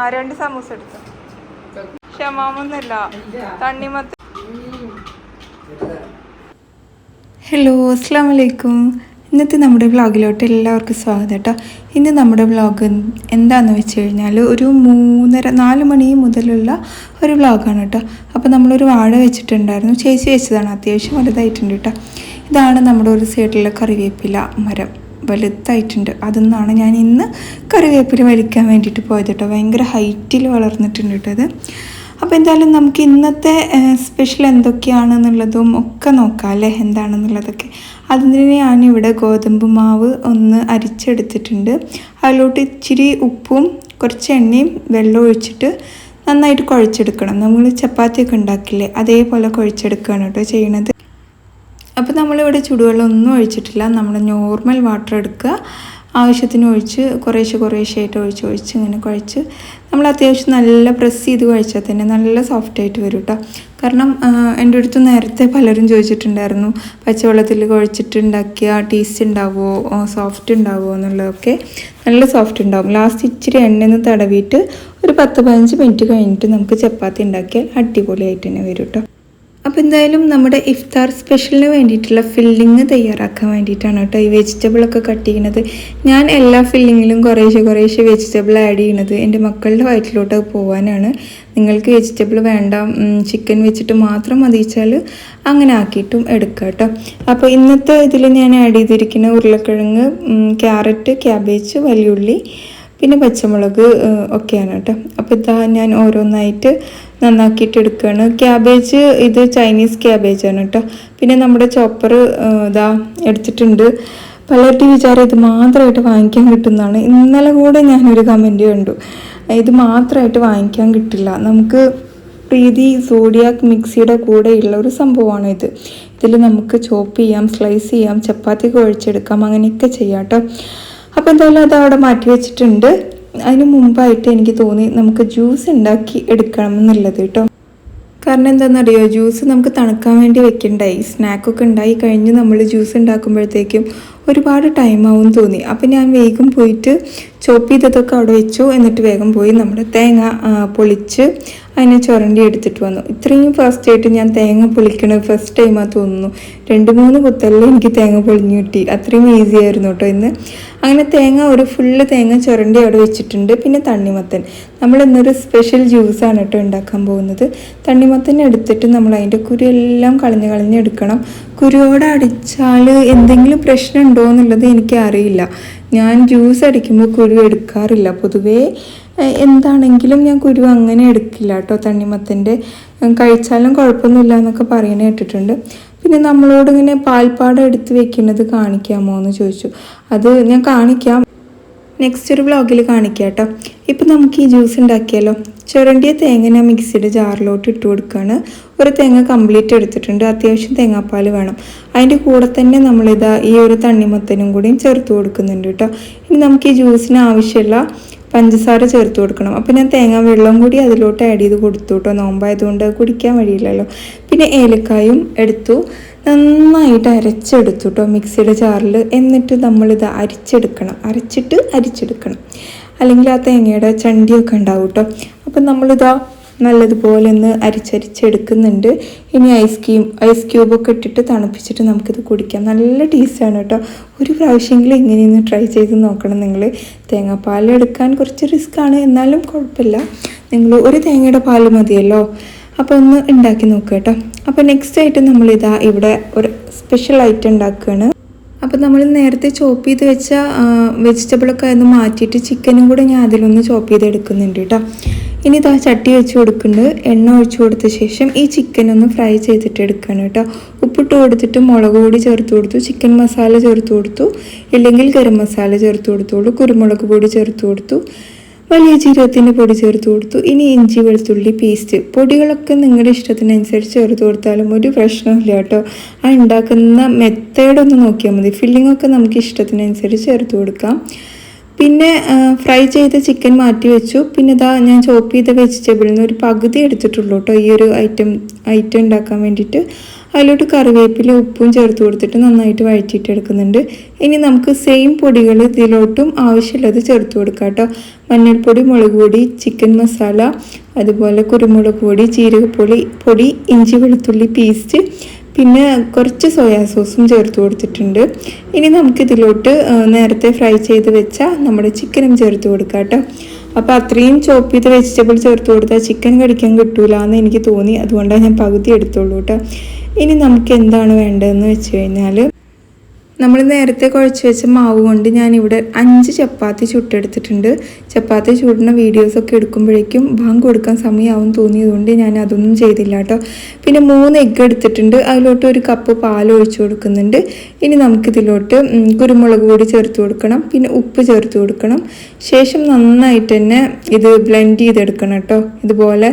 ആ രണ്ട് സമൂസ എടുത്തു. ക്ഷമാമൊന്നുമില്ല. തണ്ണിമത്ത ഹലോ അസ്സാം വലൈക്കും ഇന്നത്തെ നമ്മുടെ വ്ളോഗിലോട്ട് എല്ലാവർക്കും സ്വാഗതം കേട്ടോ. ഇന്ന് നമ്മുടെ വ്ളോഗ് എന്താണെന്ന് വെച്ച് കഴിഞ്ഞാൽ ഒരു മൂന്നര നാല് മണി മുതലുള്ള ഒരു വ്ളോഗാണ് കേട്ടോ. അപ്പോൾ നമ്മളൊരു വാഴ വെച്ചിട്ടുണ്ടായിരുന്നു. ചേച്ചി വെച്ചതാണ്. അത്യാവശ്യം വലുതായിട്ടുണ്ട് കേട്ടോ. ഇതാണ് നമ്മുടെ ഒരു സൈഡിലെ കറിവേപ്പില മരം. വലുതായിട്ടുണ്ട്. അതിൽ ഞാൻ ഇന്ന് കറിവേപ്പില വലിക്കാൻ വേണ്ടിയിട്ട് പോയത് കേട്ടോ. ഭയങ്കര ഹൈറ്റിൽ വളർന്നിട്ടുണ്ട് കേട്ടോ അത് അപ്പോൾ എന്തായാലും നമുക്ക് ഇന്നത്തെ സ്പെഷ്യൽ എന്തൊക്കെയാണെന്നുള്ളതും ഒക്കെ നോക്കാം അല്ലേ? എന്താണെന്നുള്ളതൊക്കെ. അതിന് ഞാനിവിടെ ഗോതമ്പ് മാവ് ഒന്ന് അരിച്ചെടുത്തിട്ടുണ്ട്. അതിലോട്ട് ഇച്ചിരി ഉപ്പും കുറച്ച് എണ്ണയും വെള്ളം ഒഴിച്ചിട്ട് നന്നായിട്ട് കുഴച്ചെടുക്കണം. നമ്മൾ ചപ്പാത്തിയൊക്കെ ഉണ്ടാക്കില്ലേ അതേപോലെ കുഴച്ചെടുക്കുകയാണ് കേട്ടോ ചെയ്യണത്. അപ്പോൾ നമ്മളിവിടെ ചുടുവെള്ളം ഒന്നും ഒഴിച്ചിട്ടില്ല. നമ്മൾ നോർമൽ വാട്ടർ എടുക്കുക. ആവശ്യത്തിന് ഒഴിച്ച് കുറേശ്ശെ കുറേശ്ശെ ആയിട്ട് ഒഴിച്ച് ഒഴിച്ച് ഇങ്ങനെ കുഴച്ച് നമ്മൾ അത്യാവശ്യം നല്ല പ്രസ് ചെയ്ത് കഴിച്ചാൽ തന്നെ നല്ല സോഫ്റ്റ് ആയിട്ട് വരും കേട്ടോ കാരണം എന്റെ അടുത്ത് നേരത്തെ പലരും ചോദിച്ചിട്ടുണ്ടായിരുന്നു പച്ചവെള്ളത്തിൽ കുഴച്ചിട്ടുണ്ടാക്കിയ ടേസ്റ്റ് ഉണ്ടാവുമോ സോഫ്റ്റ് ഉണ്ടാവുമോ എന്നുള്ളതൊക്കെ നല്ല സോഫ്റ്റ് ഉണ്ടാവും. ലാസ്റ്റ് ഇച്ചിരി എണ്ണ തടവിയിട്ട് ഒരു പത്ത് പതിനഞ്ച് മിനിറ്റ് കഴിഞ്ഞിട്ട് നമുക്ക് ചപ്പാത്തി ഉണ്ടാക്കിയാൽ അടിപൊളിയായിട്ട് തന്നെ വരും കേട്ടോ അപ്പോൾ എന്തായാലും നമ്മുടെ ഇഫ്താർ സ്പെഷ്യലിന് വേണ്ടിയിട്ടുള്ള ഫില്ലിങ് തയ്യാറാക്കാൻ വേണ്ടിയിട്ടാണ് കേട്ടോ ഈ വെജിറ്റബിളൊക്കെ കട്ട് ചെയ്യുന്നത്. ഞാൻ എല്ലാ ഫില്ലിങ്ങിലും കുറേശ്ശെ കുറേശ്ശെ വെജിറ്റബിൾ ആഡ് ചെയ്യണത് എന്റെ മക്കളുടെ വയറ്റിലോട്ട് പോകാനാണ് നിങ്ങൾക്ക് വെജിറ്റബിൾ വേണ്ട ചിക്കൻ വെച്ചിട്ട് മാത്രം മതിച്ചാൽ അങ്ങനെ ആക്കിയിട്ടും എടുക്കാം കേട്ടോ. അപ്പോൾ ഇന്നത്തെ ഇതിൽ ഞാൻ ആഡ് ചെയ്തിരിക്കുന്ന ഉരുളക്കിഴങ്ങ് ക്യാരറ്റ് ക്യാബേജ് വലിയുള്ളി പിന്നെ പച്ചമുളക് ഒക്കെയാണ് കേട്ടോ. അപ്പോൾ ഇതാ ഞാൻ ഓരോന്നായിട്ട് നന്നാക്കിയിട്ട് എടുക്കുകയാണ് ക്യാബേജ് ഇത് ചൈനീസ് ക്യാബേജ് ആണ് കേട്ടോ പിന്നെ നമ്മുടെ ചോപ്പർ ഇതാ എടുത്തിട്ടുണ്ട്. പലരുടെ വിചാരം ഇത് മാത്രമായിട്ട് വാങ്ങിക്കാൻ കിട്ടുന്നതാണ്. ഇന്നലെ കൂടെ ഞാനൊരു കമന്റ് കണ്ടു. ഇത് മാത്രമായിട്ട് വാങ്ങിക്കാൻ കിട്ടില്ല. നമുക്ക് പ്രീതി സോഡിയാക് മിക്സിയുടെ കൂടെയുള്ള ഒരു സംഭവമാണ് ഇത്. ഇതിൽ നമുക്ക് ചോപ്പ് ചെയ്യാം സ്ലൈസ് ചെയ്യാം ചപ്പാത്തി കുഴച്ചെടുക്കാം അങ്ങനെയൊക്കെ ചെയ്യാം കേട്ടോ അപ്പോൾ എന്തായാലും അത് അവിടെ മാറ്റി വെച്ചിട്ടുണ്ട്. അതിന് മുമ്പായിട്ട് എനിക്ക് തോന്നി നമുക്ക് ജ്യൂസ് ഉണ്ടാക്കി എടുക്കണം എന്നുള്ളത് കേട്ടോ. കാരണം എന്താണെന്നറിയോ ജ്യൂസ് നമുക്ക് തണുക്കാൻ വേണ്ടി വെക്കണ്ടായി. സ്നാക്കൊക്കെ ഉണ്ടായി കഴിഞ്ഞ് നമ്മൾ ജ്യൂസ് ഉണ്ടാക്കുമ്പോഴത്തേക്കും ഒരുപാട് ടൈം ആവും തോന്നി. അപ്പം ഞാൻ വേഗം പോയിട്ട് ചോപ്പ് ചെയ്തതൊക്കെ അവിടെ വെച്ചു എന്നിട്ട് വേഗം പോയി നമ്മുടെ തേങ്ങ പൊളിച്ച് അതിനെ ചുരണ്ടി എടുത്തിട്ട് വന്നു. ഇത്രയും ഫസ്റ്റ് ആയിട്ട് ഞാൻ തേങ്ങ പൊളിക്കണത് ഫസ്റ്റ് ടൈമാണ് തോന്നുന്നു. രണ്ട് മൂന്ന് കുത്തലിൽ എനിക്ക് തേങ്ങ പൊളിഞ്ഞു കിട്ടി. അത്രയും ഈസി ആയിരുന്നു കേട്ടോ ഇന്ന്. അങ്ങനെ തേങ്ങ ഒരു ഫുള്ള് തേങ്ങ ചുരണ്ടി അവിടെ വെച്ചിട്ടുണ്ട്. പിന്നെ തണ്ണിമത്തൻ. നമ്മൾ ഇന്നൊരു സ്പെഷ്യൽ ജ്യൂസാണ് കേട്ടോ ഉണ്ടാക്കാൻ പോകുന്നത്. തണ്ണിമത്തൻ എടുത്തിട്ട് നമ്മൾ അതിന്റെ കുരുവെല്ലാം കളഞ്ഞ് കളഞ്ഞ് എടുക്കണം. കുരുവോടെ അടിച്ചാൽ എന്തെങ്കിലും പ്രശ്നം ഉണ്ടോ എന്നുള്ളത് എനിക്കറിയില്ല ഞാൻ ജ്യൂസ് അടിക്കുമ്പോൾ കുരു എടുക്കാറില്ല. പൊതുവേ എന്താണെങ്കിലും ഞാൻ കുരു അങ്ങനെ എടുക്കില്ല കേട്ടോ തണ്ണിമത്തന്റെ. കഴിച്ചാലും കുഴപ്പമൊന്നുമില്ല എന്നൊക്കെ പറയണ കേട്ടിട്ടുണ്ട്. പിന്നെ നമ്മളോട് ഇങ്ങനെ പാൽപ്പാടം എടുത്ത് വെക്കുന്നത് കാണിക്കാമോ എന്ന് ചോദിച്ചു. അത് ഞാൻ കാണിക്കാം. നെക്സ്റ്റ് ഒരു വ്ളോഗിൽ കാണിക്കാം കേട്ടോ. ഇപ്പം നമുക്ക് ഈ ജ്യൂസ് ഉണ്ടാക്കിയാലോ? ചുരണ്ടിയ തേങ്ങ ഞാൻ മിക്സിയുടെ ജാറിലോട്ട് ഇട്ട് കൊടുക്കുകയാണ് ഒരു തേങ്ങ കംപ്ലീറ്റ് എടുത്തിട്ടുണ്ട്. അത്യാവശ്യം തേങ്ങാപ്പാൽ വേണം. അതിന്റെ കൂടെ തന്നെ നമ്മളിതാ ഈ ഒരു തണ്ണിമത്തനും കൂടിയും ചേർത്ത് കൊടുക്കുന്നുണ്ട് കേട്ടോ. ഇനി നമുക്ക് ഈ ജ്യൂസിന് ആവശ്യമുള്ള പഞ്ചസാര ചേർത്ത് കൊടുക്കണം. അപ്പോൾ ഞാൻ തേങ്ങ വെള്ളം കൂടി അതിലോട്ട് ആഡ് ചെയ്ത് കൊടുത്തു കേട്ടോ നോമ്പായതുകൊണ്ട് കുടിക്കാൻ വഴിയില്ലല്ലോ. പിന്നെ ഏലക്കായും എടുത്തു. നന്നായിട്ട് അരച്ചെടുത്തു കേട്ടോ മിക്സിയുടെ ജാറിൽ. എന്നിട്ട് നമ്മളിത് അരിച്ചെടുക്കണം. അരച്ചിട്ട് അരിച്ചെടുക്കണം. അല്ലെങ്കിൽ ആ തേങ്ങയുടെ ചണ്ടിയൊക്കെ ഉണ്ടാവും കേട്ടോ അപ്പം നമ്മളിതാ നല്ലതുപോലെ ഒന്ന് അരിച്ചരിച്ചെടുക്കുന്നുണ്ട്. ഇനി ഐസ് ക്യൂബ് ഐസ് ക്യൂബൊക്കെ ഇട്ടിട്ട് തണുപ്പിച്ചിട്ട് നമുക്കിത് കുടിക്കാം. നല്ല ടേസ്റ്റാണ് കേട്ടോ. ഒരു പ്രാവശ്യമെങ്കിലും ഇങ്ങനെയൊന്ന് ട്രൈ ചെയ്ത് നോക്കണം നിങ്ങൾ തേങ്ങാപ്പാൽ എടുക്കാൻ കുറച്ച് റിസ്ക്കാണ് എന്നാലും കുഴപ്പമില്ല. നിങ്ങൾ ഒരു തേങ്ങയുടെ പാൽ മതിയല്ലോ. അപ്പോൾ ഒന്ന് ഉണ്ടാക്കി നോക്കുക കേട്ടോ. അപ്പോൾ നെക്സ്റ്റ് ആയിട്ട് നമ്മളിതാ ഇവിടെ ഒരു സ്പെഷ്യൽ ഐറ്റം ഉണ്ടാക്കുകയാണ് അപ്പോൾ നമ്മൾ നേരത്തെ ചോപ്പ് ചെയ്ത് വെച്ച വെജിറ്റബിളൊക്കെ ഒന്ന് മാറ്റിയിട്ട് ചിക്കനും കൂടെ ഞാൻ അതിലൊന്ന് ചോപ്പ് ചെയ്ത് എടുക്കുന്നുണ്ട് കേട്ടോ. ഇനി ഇതാ ചട്ടി വെച്ച് കൊടുക്കുന്നുണ്ട്. എണ്ണ ഒഴിച്ചു കൊടുത്ത ശേഷം ഈ ചിക്കൻ ഒന്ന് ഫ്രൈ ചെയ്തിട്ട് എടുക്കണം കേട്ടോ. ഉപ്പിട്ട് കൊടുത്തിട്ട് മുളക് പൊടി ചേർത്ത് കൊടുത്തു. ചിക്കൻ മസാല ചേർത്ത് കൊടുത്തു. ഇല്ലെങ്കിൽ ഗരം മസാല ചേർത്ത് കൊടുത്തോളൂ. കുരുമുളക് പൊടി ചേർത്ത് കൊടുത്തു. വലിയ ജീരകത്തിന്റെ പൊടി ചേർത്ത് കൊടുത്തു. ഇനി ഇഞ്ചി വെളുത്തുള്ളി പേസ്റ്റ് പൊടികളൊക്കെ നിങ്ങളുടെ ഇഷ്ടത്തിനനുസരിച്ച് ചേർത്ത് കൊടുത്താലും ഒരു പ്രശ്നമില്ല കേട്ടോ. ആ ഉണ്ടാക്കുന്ന മെത്തേഡൊന്ന് നോക്കിയാൽ മതി. ഫില്ലിംഗ് ഒക്കെ നമുക്ക് ഇഷ്ടത്തിനനുസരിച്ച് ചേർത്ത് കൊടുക്കാം. പിന്നെ ഫ്രൈ ചെയ്ത ചിക്കൻ മാറ്റി വെച്ചു. പിന്നെ ഇതാ ഞാൻ ചോപ്പ് ചെയ്ത വെജിറ്റബിളിൽ നിന്ന് ഒരു പകുതി എടുത്തിട്ടുള്ളൂ കേട്ടോ ഈ ഒരു ഐറ്റം ഐറ്റം ഉണ്ടാക്കാൻ വേണ്ടിയിട്ട്. അതിലോട്ട് കറിവേപ്പില ഉപ്പും ചേർത്ത് കൊടുത്തിട്ട് നന്നായിട്ട് വഴറ്റിയിട്ട് എടുക്കുന്നുണ്ട്. ഇനി നമുക്ക് സെയിം പൊടികൾ ഇതിലോട്ടും ആവശ്യമുള്ളത് ചേർത്ത് കൊടുക്കാം കേട്ടോ മഞ്ഞൾപ്പൊടി മുളക് പൊടി ചിക്കൻ മസാല അതുപോലെ കുരുമുളക് പൊടി ജീരകപ്പൊടി പൊടി ഇഞ്ചി വെളുത്തുള്ളി പേസ്റ്റ് പിന്നെ കുറച്ച് സോയാ സോസും ചേർത്ത് കൊടുത്തിട്ടുണ്ട്. ഇനി നമുക്കിതിലോട്ട് നേരത്തെ ഫ്രൈ ചെയ്ത് വെച്ച നമ്മുടെ ചിക്കനും ചേർത്ത് കൊടുക്കാം കേട്ടോ. അപ്പോൾ അത്രയും ചോപ്പ് ചെയ്ത് വെജിറ്റബിൾ ചേർത്ത് കൊടുത്താൽ ചിക്കൻ കടിക്കാൻ കിട്ടൂല എന്ന് എനിക്ക് തോന്നി. അതുകൊണ്ടാണ് ഞാൻ പകുതി എടുത്തോളൂ കേട്ടോ. ഇനി നമുക്ക് എന്താണ് വേണ്ടതെന്ന് വെച്ച് കഴിഞ്ഞാൽ നമ്മൾ നേരത്തെ കുഴച്ച് വെച്ച മാവ് കൊണ്ട് ഞാനിവിടെ അഞ്ച് ചപ്പാത്തി ചുട്ടെടുത്തിട്ടുണ്ട്. ചപ്പാത്തി ചൂടുന്ന വീഡിയോസൊക്കെ എടുക്കുമ്പോഴേക്കും ബാങ്ക് കൊടുക്കാൻ സമയമാവും തോന്നിയതുകൊണ്ട് ഞാൻ അതൊന്നും ചെയ്തില്ല കേട്ടോ. പിന്നെ മൂന്ന് എഗ്ഗ് എടുത്തിട്ടുണ്ട്. അതിലോട്ട് ഒരു കപ്പ് പാൽ ഒഴിച്ചു കൊടുക്കുന്നുണ്ട്. ഇനി നമുക്കിതിലോട്ട് കുരുമുളക് പൊടി ചേർത്ത് കൊടുക്കണം. പിന്നെ ഉപ്പ് ചേർത്ത് കൊടുക്കണം. ശേഷം നന്നായിട്ട് തന്നെ ഇത് ബ്ലെൻഡ് ചെയ്തെടുക്കണം കേട്ടോ. ഇതുപോലെ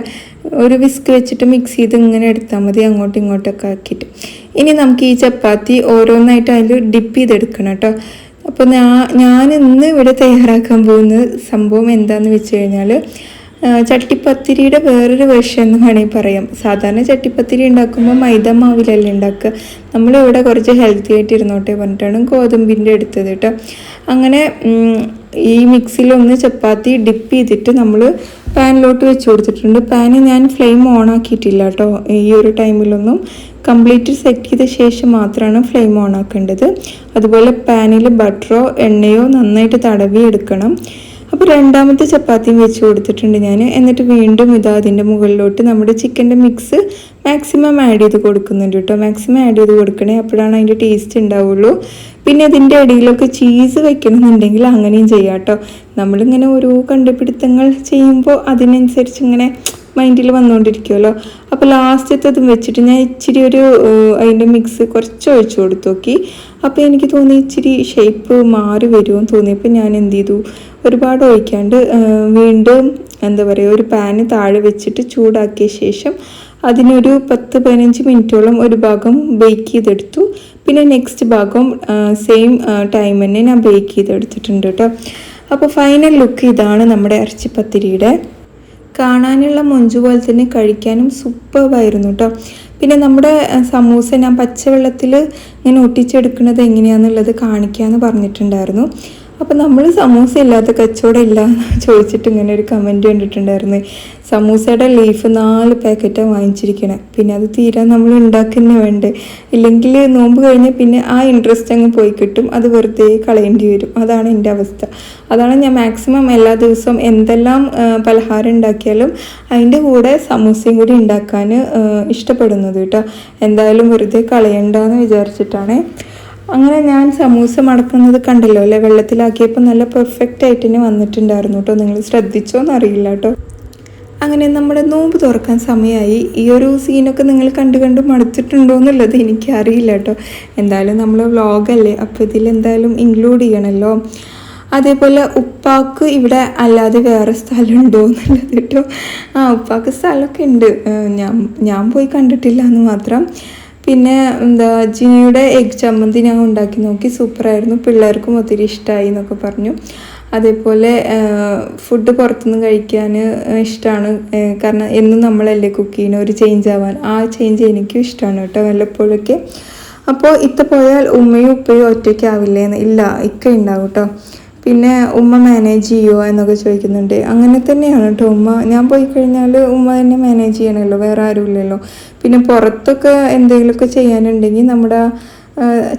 ഒരു വിസ്ക് വെച്ചിട്ട് മിക്സ് ചെയ്ത് ഇങ്ങനെ എടുത്താൽ മതി. അങ്ങോട്ടും ഇങ്ങോട്ടൊക്കെ ആക്കിയിട്ട്. ഇനി നമുക്ക് ഈ ചപ്പാത്തി ഓരോന്നായിട്ട് അതിൽ ഡിപ്പ് ചെയ്തെടുക്കണം കേട്ടോ. അപ്പോൾ ഞാൻ ഞാൻ ഇന്ന് ഇവിടെ തയ്യാറാക്കാൻ പോകുന്ന സംഭവം എന്താണെന്ന് വെച്ച് കഴിഞ്ഞാൽ ചട്ടിപ്പത്തിരിയുടെ വേറൊരു വേർഷൻ എന്ന് വേണമെങ്കിൽ പറയാം. സാധാരണ ചട്ടിപ്പത്തിരി ഉണ്ടാക്കുമ്പോൾ മൈദ മാവിലല്ലേ ഉണ്ടാക്കുക. നമ്മളിവിടെ കുറച്ച് ഹെൽത്തി ആയിട്ട് ഇരുന്നോട്ടെ പറഞ്ഞിട്ടാണ് ഗോതമ്പിന്റെ എടുത്തത് കേട്ടോ. അങ്ങനെ ഈ മിക്സിലൊന്ന് ചപ്പാത്തി ഡിപ്പ് ചെയ്തിട്ട് നമ്മൾ പാനിലോട്ട് വെച്ച് കൊടുത്തിട്ടുണ്ട്. പാന് ഞാൻ ഫ്ലെയിം ഓൺ ആക്കിയിട്ടില്ല കേട്ടോ. ഈ ഒരു ടൈമിലൊന്നും കംപ്ലീറ്റ് സെറ്റ് ചെയ്ത ശേഷം മാത്രമാണ് ഫ്ലെയിം ഓൺ ആക്കേണ്ടത്. അതുപോലെ പാനിൽ ബട്ടറോ എണ്ണയോ നന്നായിട്ട് തടവി എടുക്കണം. അപ്പോൾ രണ്ടാമത്തെ ചപ്പാത്തിയും വെച്ച് കൊടുത്തിട്ടുണ്ട് ഞാൻ. എന്നിട്ട് വീണ്ടും ഇതാ അതിന്റെ മുകളിലോട്ട് നമ്മുടെ ചിക്കന്റെ മിക്സ് മാക്സിമം ആഡ് ചെയ്ത് കൊടുക്കുന്നുണ്ട് കേട്ടോ. മാക്സിമം ആഡ് ചെയ്ത് കൊടുക്കണേ അപ്പോഴാണ് അതിന്റെ ടേസ്റ്റ് ഉണ്ടാവുള്ളൂ. പിന്നെ അതിന്റെ ഇടയിലൊക്കെ ചീസ് വെക്കണമെന്നുണ്ടെങ്കിൽ അങ്ങനെയും ചെയ്യാം കേട്ടോ. നമ്മളിങ്ങനെ ഓരോ കണ്ടുപിടുത്തങ്ങൾ ചെയ്യുമ്പോൾ അതിനനുസരിച്ച് ഇങ്ങനെ മൈൻഡിൽ വന്നുകൊണ്ടിരിക്കുമല്ലോ അപ്പോൾ ലാസ്റ്റത്തതും വെച്ചിട്ട് ഞാൻ ഇച്ചിരി ഒരു അതിന്റെ മിക്സ് കുറച്ച് ഒഴിച്ചു കൊടുത്തു നോക്കി. അപ്പോൾ എനിക്ക് തോന്നി ഇച്ചിരി ഷേപ്പ് മാറി വരുമെന്ന് തോന്നിയപ്പോൾ ഞാൻ എന്ത് ചെയ്തു? ഒരുപാട് ഒഴിക്കാണ്ട് വീണ്ടും എന്താ പറയുക ഒരു പാന് താഴെ വെച്ചിട്ട് ചൂടാക്കിയ ശേഷം അതിനൊരു പത്ത് പതിനഞ്ച് മിനിറ്റോളം ഒരു ഭാഗം ബേക്ക് ചെയ്തെടുത്തു. പിന്നെ നെക്സ്റ്റ് ഭാഗം സെയിം ടൈം തന്നെ ഞാൻ ബേക്ക് ചെയ്തെടുത്തിട്ടുണ്ട് കേട്ടോ. അപ്പോൾ ഫൈനൽ ലുക്ക് ഇതാണ് നമ്മുടെ ഇറച്ചിപ്പത്തിരിയുടെ. കാണാനുള്ള മൊഞ്ചു പോലെ തന്നെ കഴിക്കാനും സൂപ്പർവായിരുന്നു കേട്ടോ പിന്നെ നമ്മുടെ സമൂസ ഞാൻ പച്ചവെള്ളത്തിൽ ഇങ്ങനെ ഒട്ടിച്ചെടുക്കുന്നത് എങ്ങനെയാണെന്നുള്ളത് കാണിക്കാമെന്ന് പറഞ്ഞിട്ടുണ്ടായിരുന്നു. അപ്പോൾ നമ്മൾ സമൂസ ഇല്ലാത്ത കച്ചവടം ഇല്ല ചോദിച്ചിട്ട് ഇങ്ങനെ ഒരു കമന്റ് കണ്ടിട്ടുണ്ടായിരുന്നു. സമൂസയുടെ ലീഫ് നാല് പാക്കറ്റാണ് വാങ്ങിച്ചിരിക്കണേ. പിന്നെ അത് തീരാൻ നമ്മൾ ഉണ്ടാക്കുന്ന വേണ്ടേ. ഇല്ലെങ്കിൽ നോമ്പ് കഴിഞ്ഞാൽ പിന്നെ ആ ഇൻട്രസ്റ്റ് അങ്ങ് പോയി കിട്ടും. അത് വെറുതെ കളയേണ്ടി വരും. അതാണ് എന്റെ അവസ്ഥ. അതാണ് ഞാൻ മാക്സിമം എല്ലാ ദിവസവും എന്തെല്ലാം പലഹാരം ഉണ്ടാക്കിയാലും അതിന്റെ കൂടെ സമൂസയും കൂടി ഉണ്ടാക്കാൻ ഇഷ്ടപ്പെടുന്നത് കേട്ടോ. എന്തായാലും വെറുതെ കളയണ്ടെന്ന് വിചാരിച്ചിട്ടാണ്. അങ്ങനെ ഞാൻ സമൂസ മടക്കുന്നത് കണ്ടല്ലോ അല്ലെ? വെള്ളത്തിലാക്കിയപ്പോൾ നല്ല പെർഫെക്റ്റ് ആയിട്ട് തന്നെ വന്നിട്ടുണ്ടായിരുന്നു കേട്ടോ നിങ്ങൾ ശ്രദ്ധിച്ചോ എന്നറിയില്ല കേട്ടോ അങ്ങനെ നമ്മുടെ നോമ്പ് തുറക്കാൻ സമയമായി ഈ ഒരു സീനൊക്കെ നിങ്ങൾ കണ്ടു കണ്ട് മടുത്തിട്ടുണ്ടോ എന്നുള്ളത് എനിക്കറിയില്ല കേട്ടോ എന്തായാലും നമ്മൾ വ്ളോഗല്ലേ അപ്പോൾ ഇതിൽ എന്തായാലും ഇൻക്ലൂഡ് ചെയ്യണമല്ലോ അതേപോലെ ഉപ്പാക്ക് ഇവിടെ അല്ലാതെ വേറെ സ്ഥലമുണ്ടോ എന്നുള്ളത് കേട്ടോ ആ ഉപ്പാക്ക് സ്ഥലമൊക്കെ ഉണ്ട്. ഞാൻ ഞാൻ പോയി കണ്ടിട്ടില്ല എന്ന് മാത്രം. പിന്നെ എന്താ ജിനിയുടെ എഗ് ചമ്മന്തി ഞാൻ ഉണ്ടാക്കി നോക്കി. സൂപ്പറായിരുന്നു. പിള്ളേർക്കും ഒത്തിരി ഇഷ്ടമായി എന്നൊക്കെ പറഞ്ഞു. അതേപോലെ ഫുഡ് പുറത്തുനിന്ന് കഴിക്കാൻ ഇഷ്ടമാണ് കാരണം എന്നും നമ്മളല്ലേ കുക്ക് ചെയ്യുന്ന ഒരു ചേഞ്ച് ആവാൻ. ആ ചേഞ്ച് എനിക്കും ഇഷ്ടമാണ് കേട്ടോ വല്ലപ്പോഴൊക്കെ. അപ്പോൾ ഇത്ത പോയാൽ ഉമ്മയും ഉപ്പയും ഒറ്റയ്ക്കാവില്ലേന്ന്? ഇല്ല ഇക്ക ഉണ്ടാവും കേട്ടോ. പിന്നെ ഉമ്മ മാനേജ് ചെയ്യുമോ എന്നൊക്കെ ചോദിക്കുന്നുണ്ട്. അങ്ങനെ തന്നെയാണ് കേട്ടോ ഉമ്മ. ഞാൻ പോയി കഴിഞ്ഞാൽ ഉമ്മ തന്നെ മാനേജ് ചെയ്യണമല്ലോ വേറെ ആരുമില്ലല്ലോ. പിന്നെ പുറത്തൊക്കെ എന്തെങ്കിലുമൊക്കെ ചെയ്യാനുണ്ടെങ്കിൽ നമ്മുടെ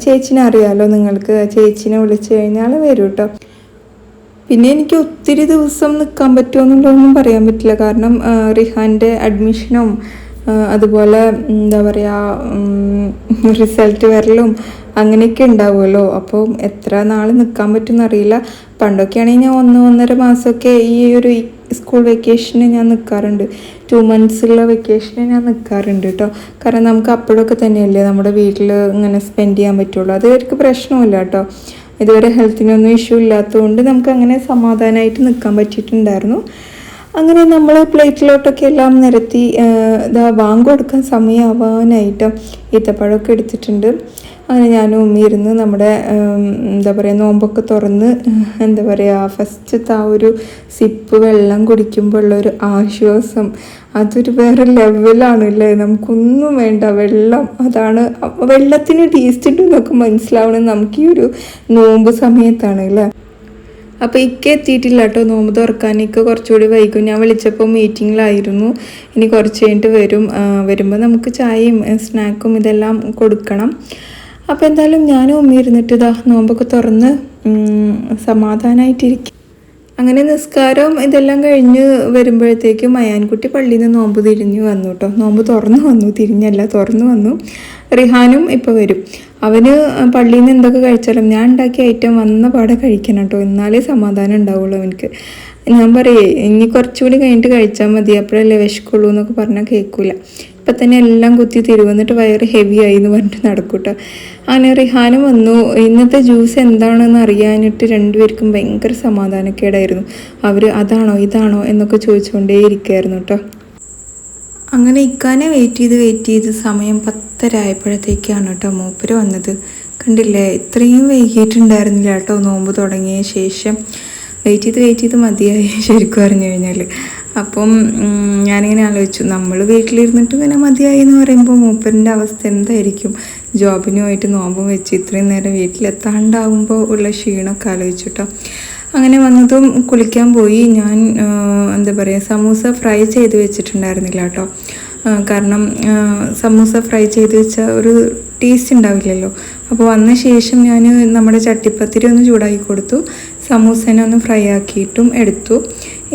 ചേച്ചിനെ അറിയാമല്ലോ നിങ്ങൾക്ക്. ചേച്ചിനെ വിളിച്ചു കഴിഞ്ഞാൽ വരും കേട്ടോ പിന്നെ എനിക്ക് ഒത്തിരി ദിവസം നിൽക്കാൻ പറ്റുമോ എന്നുള്ളതൊന്നും പറയാൻ പറ്റില്ല. കാരണം റിഹാന്റെ അഡ്മിഷനും അതുപോലെ എന്താ പറയുക റിസൾട്ട് വരലും അങ്ങനെയൊക്കെ ഉണ്ടാവുമല്ലോ. അപ്പോൾ എത്ര നാൾ നിൽക്കാൻ പറ്റുമെന്ന് അറിയില്ല. പണ്ടൊക്കെ ആണെങ്കിൽ ഞാൻ ഒന്ന് ഒന്നര മാസമൊക്കെ ഈ ഒരു സ്കൂൾ വെക്കേഷന് ഞാൻ നിൽക്കാറുണ്ട് ടു മന്ത്സുള്ള വെക്കേഷന് ഞാൻ നിൽക്കാറുണ്ട് കേട്ടോ. കാരണം നമുക്ക് അപ്പോഴൊക്കെ തന്നെയല്ലേ നമ്മുടെ വീട്ടിൽ ഇങ്ങനെ സ്പെൻഡ് ചെയ്യാൻ പറ്റുള്ളൂ. അത് പ്രശ്നമില്ല കേട്ടോ. ഇതുവരെ ഹെൽത്തിനൊന്നും ഇഷ്യൂ ഇല്ലാത്തതുകൊണ്ട് നമുക്ക് അങ്ങനെ സമാധാനമായിട്ട് നിൽക്കാൻ പറ്റിയിട്ടുണ്ടായിരുന്നു. അങ്ങനെ നമ്മൾ പ്ലേറ്റിലോട്ടൊക്കെ എല്ലാം നിരത്തി ഇതാ വാങ്ങ് കൊടുക്കാൻ സമയമാവാനായിട്ട് ഈത്തപ്പഴമൊക്കെ എടുത്തിട്ടുണ്ട്. അങ്ങനെ ഞാനും ഉമ്മി ഇരുന്ന് നമ്മുടെ എന്താ പറയുക നോമ്പൊക്കെ തുറന്ന് എന്താ പറയുക ഫസ്റ്റത്തെ ആ ഒരു സിപ്പ് വെള്ളം കുടിക്കുമ്പോൾ ഉള്ള ഒരു ആശ്വാസം അതൊരു വേറെ ലെവലാണ് അല്ലേ? നമുക്കൊന്നും വേണ്ട വെള്ളം അതാണ് വെള്ളത്തിന് ടേസ്റ്റ് ഉണ്ടെന്നൊക്കെ മനസ്സിലാവണം നമുക്ക് ഈ ഒരു നോമ്പ് സമയത്താണ് അല്ലേ? അപ്പോൾ ഇക്ക എത്തിയിട്ടില്ല കേട്ടോ നോമ്പ് തുറക്കാൻ ഇക്ക കുറച്ചുകൂടി വൈകും. ഞാൻ വിളിച്ചപ്പോൾ മീറ്റിങ്ങിലായിരുന്നു ഇനി കുറച്ച് കഴിഞ്ഞിട്ട് വരും. വരുമ്പോൾ നമുക്ക് ചായയും സ്നാക്കും ഇതെല്ലാം കൊടുക്കണം. അപ്പോൾ എന്തായാലും ഞാനും ഉമ്മ ഇരുന്നിട്ട് ഇതാ നോമ്പൊക്കെ തുറന്ന് സമാധാനമായിട്ടിരിക്കും അങ്ങനെ നിസ്കാരവും ഇതെല്ലാം കഴിഞ്ഞ് വരുമ്പോഴത്തേക്കും മയാൻകുട്ടി പള്ളിയിൽ നിന്ന് നോമ്പ് തിരിഞ്ഞു വന്നു കേട്ടോ നോമ്പ് തുറന്നു വന്നു. തിരിഞ്ഞല്ല തുറന്നു വന്നു. റിഹാനും ഇപ്പോൾ വരും. അവന് പള്ളിയിൽ നിന്ന് എന്തൊക്കെ കഴിച്ചാലും ഞാൻ ഉണ്ടാക്കിയ ഐറ്റം വന്ന പാടെ കഴിക്കണം കേട്ടോ എന്നാലേ സമാധാനം ഉണ്ടാവുള്ളൂ അവനക്ക് ഞാൻ പറയേ ഇനി കുറച്ചുകൂടി കഴിഞ്ഞിട്ട് കഴിച്ചാൽ മതി. അപ്പോഴല്ലേ വിശക്കുള്ളൂ എന്നൊക്കെ പറഞ്ഞാൽ കേൾക്കൂല ഇപ്പം തന്നെ എല്ലാം കുത്തി തിരുവന്നിട്ട് വയറ് ഹെവി ആയി എന്ന് പറഞ്ഞിട്ട് നടക്കൂട്ടോ. അങ്ങനെ റിഹാനും വന്നു. ഇന്നത്തെ ജ്യൂസ് എന്താണെന്ന് അറിയാനിട്ട് രണ്ടുപേർക്കും ഭയങ്കര സമാധാനക്കേടായിരുന്നു. അവർ അതാണോ ഇതാണോ? എന്നൊക്കെ ചോദിച്ചുകൊണ്ടേ ഇരിക്കുമായിരുന്നു കേട്ടോ അങ്ങനെ ഇക്കാനെ വെയിറ്റ് ചെയ്ത് വെയിറ്റ് ചെയ്ത് സമയം പത്തരായപ്പോഴത്തേക്കാണ് കേട്ടോ മൂപ്പര് വന്നത്. കണ്ടില്ലേ? ഇത്രയും വൈകിട്ടുണ്ടായിരുന്നില്ല കേട്ടോ നോമ്പ് തുടങ്ങിയ ശേഷം. വെയിറ്റ് ചെയ്ത് വെയിറ്റ് ചെയ്ത് മതിയായി ശരിക്കും പറഞ്ഞു കഴിഞ്ഞാൽ അപ്പം ഞാനിങ്ങനെ ആലോചിച്ചു. നമ്മൾ വീട്ടിലിരുന്നിട്ട് ഇങ്ങനെ മതിയായി എന്ന് പറയുമ്പോൾ മൂപ്പരിന്റെ അവസ്ഥ എന്തായിരിക്കും? ജോബിനുമായിട്ട് നോമ്പും വെച്ച് ഇത്രയും നേരം വീട്ടിലെത്താണ്ടാവുമ്പോൾ ഉള്ള ക്ഷീണമൊക്കെ ആലോചിച്ചു കേട്ടോ. അങ്ങനെ വന്നതും കുളിക്കാൻ പോയി. ഞാൻ എന്താ പറയുക സമൂസ ഫ്രൈ ചെയ്ത് വെച്ചിട്ടുണ്ടായിരുന്നില്ല കേട്ടോ. കാരണം സമൂസ ഫ്രൈ ചെയ്ത് വെച്ച ഒരു ടേസ്റ്റ് ഉണ്ടാവില്ലല്ലോ. അപ്പോൾ വന്ന ശേഷം ഞാൻ നമ്മുടെ ചട്ടിപ്പത്തിരി ഒന്ന് ചൂടാക്കി കൊടുത്തു. സമൂസനെ ഒന്ന് ഫ്രൈ ആക്കിയിട്ടും എടുത്തു.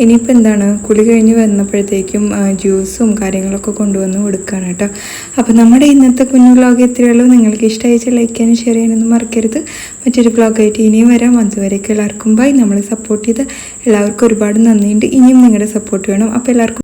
ഇനിയിപ്പോൾ എന്താണ്? കുളി കഴിഞ്ഞ് വന്നപ്പോഴത്തേക്കും ജ്യൂസും കാര്യങ്ങളൊക്കെ കൊണ്ടുവന്ന് കൊടുക്കുകയാണ് കേട്ടോ. അപ്പോൾ നമ്മുടെ ഇന്നത്തെ കുഞ്ഞു വ്ളോഗ് എത്രയുള്ളൂ നിങ്ങൾക്ക് ഇഷ്ടമായിച്ച ലൈക്ക് ചെയ്യാനും ഷെയർ ചെയ്യാനൊന്നും മറക്കരുത്. മറ്റൊരു വ്ളോഗായിട്ട് ഇനിയും വരാം. അതുവരേക്കും എല്ലാവർക്കും ബൈ നമ്മളെ സപ്പോർട്ട് ചെയ്ത് എല്ലാവർക്കും ഒരുപാട് നന്ദിയുണ്ട്. ഇനിയും നിങ്ങളുടെ സപ്പോർട്ട് വേണം. അപ്പോൾ എല്ലാവർക്കും